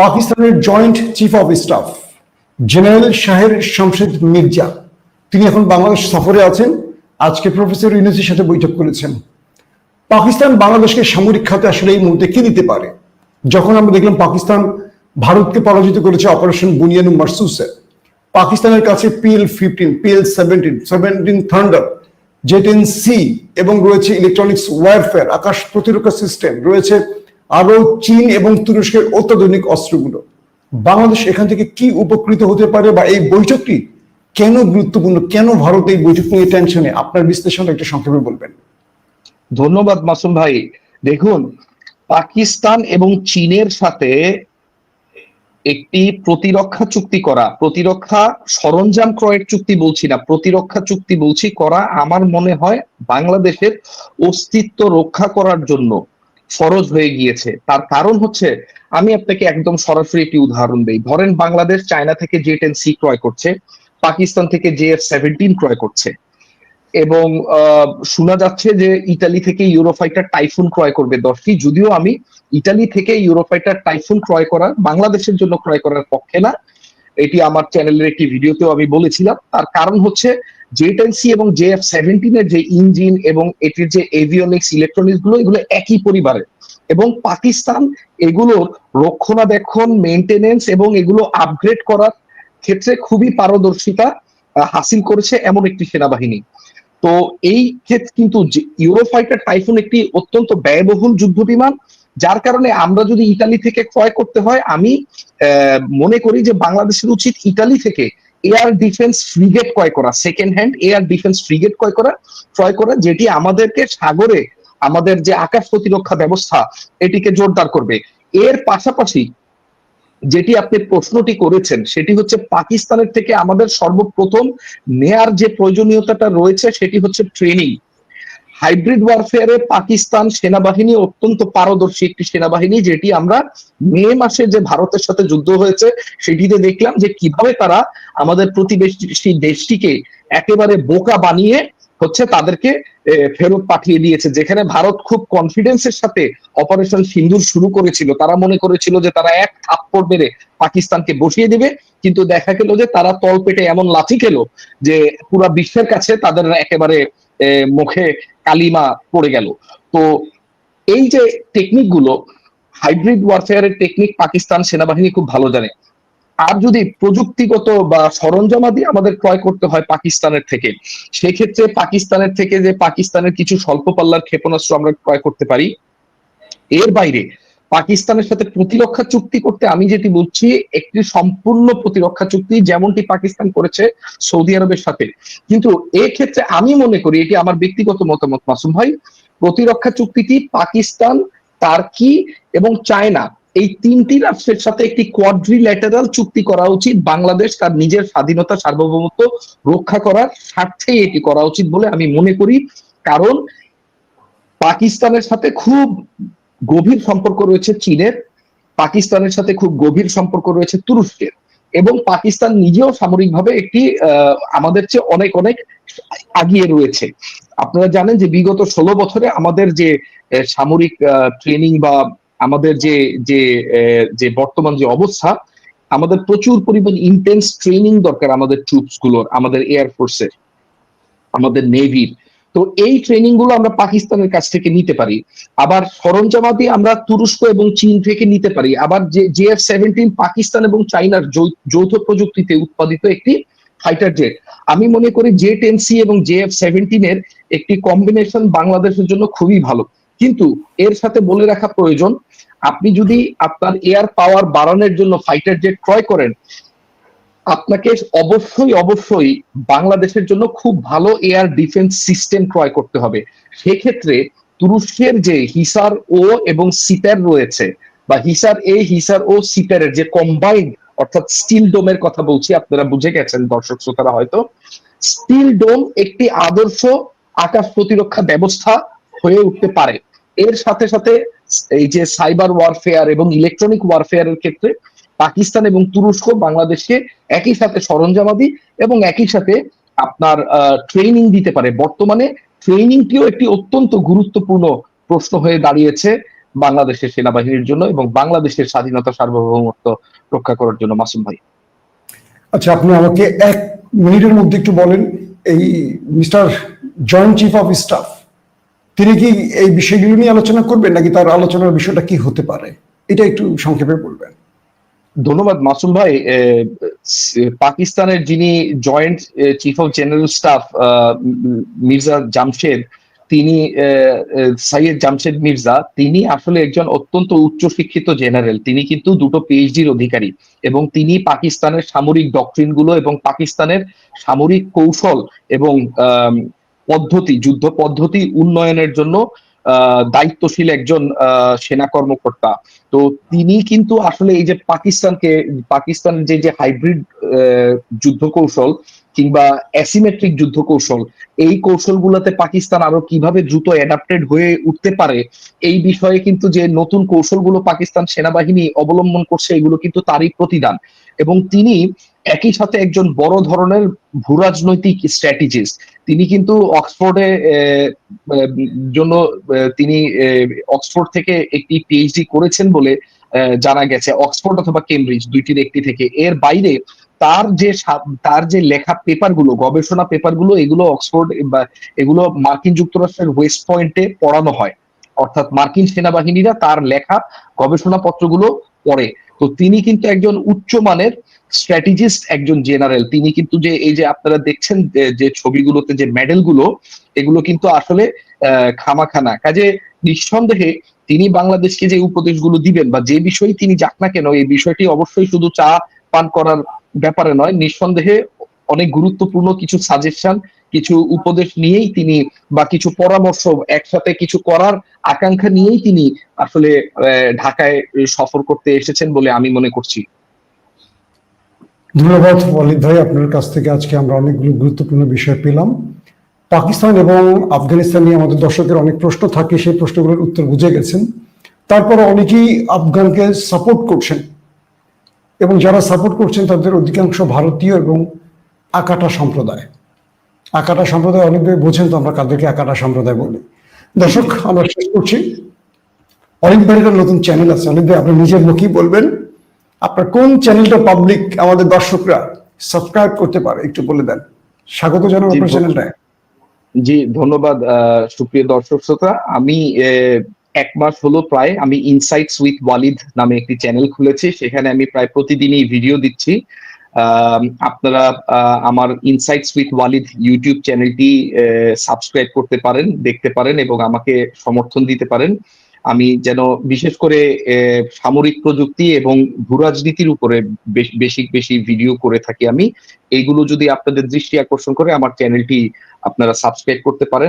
পাকিস্তানের joint chief of staff, general Sahir Shamshad Mirza. তিনি এখন বাংলাদেশ সফরে আছেন। আজকে প্রফেসর ইউনুসের সাথে বৈঠক করেছেন। পাকিস্তান বাংলাদেশকে সামরিক খাতে আসলে এই মুহূর্তে কি দিতে পারে? যখন আমরা দেখলাম পাকিস্তান ভারতকে পরাজিত করেছে অপারেশন বুনিয়ানু মার্সুসে, পাকিস্তানের কাছে PL fifteen, PL seventeen seventeen thunder J ten C এবং রয়েছে ইলেকট্রনিক্স ওয়ারফেয়ার, আকাশ প্রতিরক্ষা সিস্টেম, রয়েছে আরও চীন এবং তুরস্কের অত্যাধুনিক অস্ত্রগুলো। বাংলাদেশ এখান থেকে কি উপকৃত হতে পারে বা এই বৈঠকটি কেন গুরুত্বপূর্ণ, কেন ভারত এই বৈঠক নিয়ে টেনশনে? আপনার বিশ্লেষণ একটা সংক্ষেপে বলবেন। ধন্যবাদ মাসুম ভাই। দেখুন, পাকিস্তান এবং চীনের সাথে একটি প্রতিরক্ষা চুক্তি করা, প্রতিরক্ষা সরঞ্জাম ক্রয়ের চুক্তি বলছি না, প্রতিরক্ষা চুক্তি বলছি করা আমার মনে হয় বাংলাদেশের অস্তিত্ব রক্ষা করার জন্য। ফরজ হয়ে গিয়েছে। তার কারণ হচ্ছে, আমি আপনাকে একদম সরাসরি একটি উদাহরণ দিই। ধরেন বাংলাদেশ চায়না থেকে জে টেন সি ক্রয় করছে, পাকিস্তান থেকে জে এফ সেভেন্টিন ক্রয় করছে। এবং শোনা যাচ্ছে যে ইতালি থেকে ইউরোফাইটার টাইফুন ক্রয় করবে দশটি। যদিও আমি ইতালি থেকে ইউরোফাইটার টাইফুন ক্রয় করার বাংলাদেশের জন্য ক্রয় করার পক্ষে না। এটি আমার চ্যানেলের একটি ভিডিওতেও আমি বলেছিলাম। তার কারণ হচ্ছে জে টেন সি এবং জে এফ সেভেন্টিনের যে ইঞ্জিন এবং এটির যে এভিওনিক্স ইলেকট্রনিক্সগুলো, এগুলো একই পরিবারের। এবং পাকিস্তান এগুলোর রক্ষণাবেক্ষণ মেনটেনেন্স এবং এগুলো আপগ্রেড করার ক্ষেত্রে খুবই পারদর্শিতা হাসিল করেছে এমন একটি সেনাবাহিনী। তো এই ক্ষেত্রে কিন্তু ইউরোফাইটার টাইফুন একটি অত্যন্ত ব্যয়বহুল যুদ্ধ বিমান যার কারণে আমরা যদি ইতালি থেকে ক্রয় করতে হয়, আমি মনে করি যে বাংলাদেশের উচিত ইতালি থেকে এয়ার ডিফেন্স ফ্রিগেট ক্রয় করা second hand air defence frigate ক্রয় করা ক্রয় করা, যেটি আমাদেরকে সাগরে, আমাদের যে আকাশ প্রতিরক্ষা ব্যবস্থা, এটিকে জোরদার করবে। এর পাশাপাশি যেটি আপনি প্রশ্নটি করেছেন, সেটি হচ্ছে পাকিস্তানের থেকে আমাদের সর্বপ্রথম নেয়ার যে প্রয়োজনীয়তাটা রয়েছে, সেটি হচ্ছে ট্রেনিং হাইব্রিড ওয়ারফেয়ারে পাকিস্তান সেনাবাহিনী অত্যন্ত পারদর্শী একটি সেনাবাহিনী, যেটি আমরা মে মাসে যে ভারতের সাথে যুদ্ধ হয়েছে, সেটিতে দেখলাম যে কীভাবে তারা আমাদের প্রতিবেশী দেশটিকে একেবারে বোকা বানিয়ে হচ্ছে তাদেরকে ফেরত পাঠিয়ে দিয়েছে। যেখানে ভারত খুব কনফিডেন্সের সাথে অপারেশন সিন্দুর শুরু করেছিল। তারা মনে করেছিল যে তারা এক থাপ্পড় মেরে পাকিস্তানকে বসিয়ে দিবে, কিন্তু দেখা গেল যে তারা তল পেটে এমন লাথি খেলো যে পুরা বিশ্বের কাছে তাদের একেবারে মুখে কালিমা পড়ে গেল। তো এই যে টেকনিকগুলো হাইব্রিড ওয়ারফেয়ারের টেকনিক পাকিস্তান সেনাবাহিনী খুব ভালো জানে। আর যদি প্রযুক্তিগত বা সরঞ্জামাদি আমাদের ক্রয় করতে হয় পাকিস্তানের থেকে, সেক্ষেত্রে পাকিস্তানের থেকে যে পাকিস্তানের কিছু স্বল্প পাল্লার ক্ষেপণাস্ত্র আমরা ক্রয় করতে পারি, এর বাইরে পাকিস্তানের সাথে প্রতিরক্ষা চুক্তি করতে আমি যেটি বলছি, একটি সম্পূর্ণ প্রতিরক্ষা চুক্তি যেমনটি পাকিস্তান করেছে সৌদি আরবের সাথে। কিন্তু এক্ষেত্রে আমি মনে করি, এটি আমার ব্যক্তিগত মতামত মাসুম ভাই, প্রতিরক্ষা চুক্তিটি পাকিস্তান, টার্কি এবং চায়না এই তিনটি রাষ্ট্রের সাথে একটি কোয়াড্রিল্যাটারাল চুক্তি করা উচিত। বাংলাদেশ তার নিজের স্বাধীনতা, সার্বভৌমত্ব রক্ষা করার স্বার্থে এটি করা উচিত বলে আমি মনে করি। কারণ পাকিস্তানের সাথে খুব গভীর সম্পর্ক রয়েছে চীনের, পাকিস্তানের সাথে খুব গভীর সম্পর্ক রয়েছে তুরস্কের এবং পাকিস্তান নিজেও সামরিকভাবে একটি আমাদের চেয়ে অনেক অনেক আগিয়ে রয়েছে। আপনারা জানেন যে বিগত ষোলো বছরে আমাদের যে সামরিক ট্রেনিং বা আমাদের যে যে যে বর্তমান যে অবস্থা, আমাদের প্রচুর পরিমাণ ইন্টেন্স ট্রেনিং দরকার আমাদের ট্রুপসগুলোর, আমাদের এয়ারফোর্সের আমাদের নেভির তো এই ট্রেনিংগুলো আমরা পাকিস্তানের কাছ থেকে নিতে পারি। আবার সরঞ্জামাদি আমরা তুরস্ক এবং চীন থেকে নিতে পারি। আবার যে জেএফ সেভেন্টিন পাকিস্তান এবং চাইনার যৌথ প্রযুক্তিতে উৎপাদিত একটি ফাইটার জেট আমি মনে করি জে টেন সি এবং জেএফ সেভেন্টিনের একটি কম্বিনেশন বাংলাদেশের জন্য খুবই ভালো। কিন্তু এর সাথে বলে রাখা প্রয়োজন, আপনি যদি আপনার এয়ার পাওয়ার বাড়ানোর জন্য ফাইটার জেট ক্রয় করেন আপনাকে অবশ্যই অবশ্যই বাংলাদেশের জন্য খুব ভালো এয়ার ডিফেন্স সিস্টেম ক্রয় করতে হবে। সেক্ষেত্রে তুরস্কের যে হিসার ও এবং সিটার রয়েছে, বা হিসার এ, হিসার ও সিটারের যে কম্বাইন্ড অর্থাৎ স্টিল ডোমের কথা বলছি, আপনারা বুঝে গেছেন, দর্শক শ্রোতারা হয়তো। স্টিল ডোম একটি আদর্শ আকাশ প্রতিরক্ষা ব্যবস্থা হয়ে উঠতে পারে। এর সাথে সাথে এই যে সাইবার ওয়ারফেয়ার এবং ইলেকট্রনিক ওয়ারফেয়ারের ক্ষেত্রে পাকিস্তান এবং তুরস্ক বাংলাদেশকে একই সাথে সরঞ্জামাদি এবং একই সাথে আপনার ট্রেনিং দিতে পারে। বর্তমানে ট্রেনিংটিও একটি অত্যন্ত গুরুত্বপূর্ণ প্রশ্ন হয়ে দাঁড়িয়েছে বাংলাদেশের সেনাবাহিনীর জন্য এবং বাংলাদেশের স্বাধীনতা সার্বভৌমত্ব রক্ষা করার জন্য। মাসুম ভাই। আচ্ছা আপনি আমাকে এক মিনিটের মধ্যে একটু বলেন, এই mister joint chief of staff, তিনি কি এই বিষয়গুলো নিয়ে আলোচনা করবেন নাকি তার আলোচনার বিষয়টা কি হতে পারে? এটা একটু সংক্ষেপে বলবেন। ধন্যবাদ মাসুম ভাই। পাকিস্তানের যিনি joint chief of general staff Mirza Jamshed তিনি এ, জামশেদ মির্জা তিনি আসলে একজন অত্যন্ত উচ্চ শিক্ষিত জেনারেল। তিনি কিন্তু দুটো পিএইচডির অধিকারী এবং তিনি পাকিস্তানের সামরিক ডক্ট্রিনগুলো এবং পাকিস্তানের সামরিক কৌশল এবং পদ্ধতি যুদ্ধ পদ্ধতি উন্নয়নের জন্য দায়িত্বশীল একজন সেনা কর্মকর্তা। তো তিনি কিন্তু আসলে এই যে পাকিস্তানকে পাকিস্তানের যে যে হাইব্রিড যুদ্ধ কৌশল কিংবা অ্যাসিমেট্রিক যুদ্ধ কৌশল এই কৌশলগুলোতে পাকিস্তান আরও কীভাবে দ্রুত অ্যাডাপ্টেড হয়ে উঠতে পারে, এই বিষয়ে কিন্তু যে নতুন কৌশলগুলো পাকিস্তান সেনাবাহিনী অবলম্বন করছে, এগুলো কিন্তু তারই প্রতিদান। এবং তিনি একই সাথে একজন বড় ধরনের ভূরাজনৈতিক স্ট্র্যাটেজিস্ট তিনি কিন্তু অক্সফোর্ডে জন্য তিনি অক্সফোর্ড থেকে একটি পিএইচডি করেছেন বলে জানা গেছে। অক্সফোর্ড অথবা কেমব্রিজ দুইটির একটি থেকে। এর বাইরে তার যে তার যে লেখা পেপারগুলো, গবেষণা পেপারগুলো, এগুলো অক্সফোর্ড বা এগুলো মার্কিন যুক্তরাষ্ট্রের ওয়েস্ট পয়েন্টে পড়ানো হয়। অর্থাৎ মার্কিন সেনাবাহিনীরা তার লেখা গবেষণা পত্রগুলো পড়ে। তো তিনি কিন্তু একজন উচ্চমানের স্ট্র্যাটেজিস্ট একজন জেনারেল তিনি কিন্তু যে, এই যে আপনারা দেখছেন যে- ছবিগুলোতে যে মেডেলগুলো এগুলো কিন্তু আসলে খামাখানা। কাজে নিঃসন্দেহে তিনি বাংলাদেশকে যে উপদেশগুলো দিবেন বা যে বিষয়ে তিনি যাক না কেন, এই বিষয়টি অবশ্যই শুধু চা পান করার ব্যাপারে নয়, নিঃসন্দেহে অনেক গুরুত্বপূর্ণ কিছু সাজেশন কিছু উপদেশ নিয়েই তিনি বা কিছু পরামর্শ একসাথে কিছু করার আকাঙ্ক্ষা নিয়েই তিনি আসলে ঢাকায় সফর করতে এসেছেন বলে আমি মনে করছি। ধন্যবাদ ওয়ালিদ ভাই, আপনার কাছ থেকে আজকে আমরা অনেকগুলো গুরুত্বপূর্ণ বিষয় পেলাম। পাকিস্তান এবং আফগানিস্তান নিয়ে আমাদের দর্শকের অনেক প্রশ্ন থাকে, সেই প্রশ্নগুলোর উত্তর বুঝে গেছেন। তারপর অনেকেই আফগানকে সাপোর্ট করছেন এবং যারা সাপোর্ট করছেন তাদের অধিকাংশ ভারতীয় এবং আকাটা সম্প্রদায়। আকাটা সম্প্রদায় অনেকভাবে বোঝেন তো আমরা কাদেরকে আকাটা সম্প্রদায় বলি। দর্শক আমরা শেষ করছি। অনেক ভাইয়ের নতুন চ্যানেল আছে অনেক ভাই আপনি নিজের মুখেই বলবেন। আপনার কোন চ্যানেলটা পাবলিক আমাদের দর্শকরা সাবস্ক্রাইব করতে পারে একটু বলে দেন। স্বাগত জানান জি, আপনার। চ্যানেলটায় জি ধন্যবাদ সুপ্রিয় দর্শক শ্রোতা। আমি এক মাস হলো প্রায় আমি ইনসাইটস উইথ ওয়ালিদ নামে একটি চ্যানেল খুলেছি। সেখানে আমি প্রায় প্রতিদিনই ভিডিও দিচ্ছি। আপনারা আমার ইনসাইটস উইথ ওয়ালিদ ইউটিউব চ্যানেলটি সাবস্ক্রাইব করতে পারেন, দেখতে পারেন এবং আমাকে সমর্থন দিতে পারেন। আমি যেন বিশেষ করে সামরিক প্রযুক্তি এবং ভূরাজনীতির উপরে বেশি বেশি ভিডিও করে থাকি আমি। এইগুলো যদি আপনাদের দৃষ্টি আকর্ষণ করে, আমার চ্যানেলটি আপনারা সাবস্ক্রাইব করতে পারেন।